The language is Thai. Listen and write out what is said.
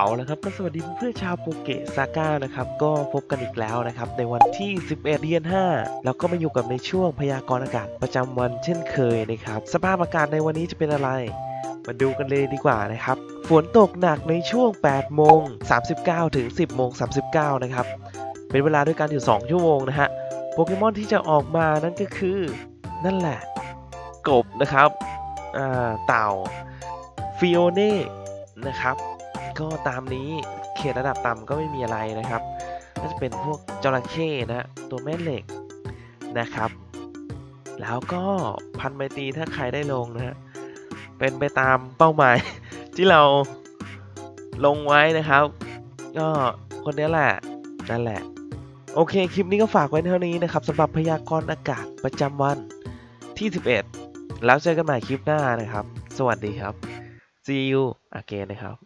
เอาละครับก็สวัสดีเพื่อนชาวโปเกะซาก้านะครับก็พบกันอีกแล้วนะครับในวันที่ 11 เดือน 5 แล้วก็มาอยู่กับในช่วงพยากรณ์อากาศประจำวันเช่นเคยนะครับสภาพอากาศในวันนี้จะเป็นอะไร มาดูกันเลยดีกว่านะครับฝนตกหนักในช่วง 8 โมง 39 ถึง 10 โมง 39 นะครับเป็นเวลาด้วยกันอยู่ 2 ชั่วโมงนะฮะโปเกมอนที่จะออกมานั่นก็คือ นั่นแหละ กบนะครับเต่าฟิโอเน่นะครับ ก็ตามนี้เขตระดับต่ำก็ไม่มีอะไรนะครับก็จะเป็นพวกจระเข้นะตัวแม่เหล็กนะครับ แล้วก็พันไมตีถ้าใครได้ลงนะฮะเป็นไปตามเป้าหมายที่เราลงไว้นะครับ ก็คนนี้แหละนั่นแหละ โอเค คลิปนี้ก็ฝากไว้เท่านี้นะครับสำหรับพยากรณ์อากาศประจำวันที่ 11 แล้วเจอกันใหม่คลิปหน้านะครับ สวัสดีครับ see you again นะครับ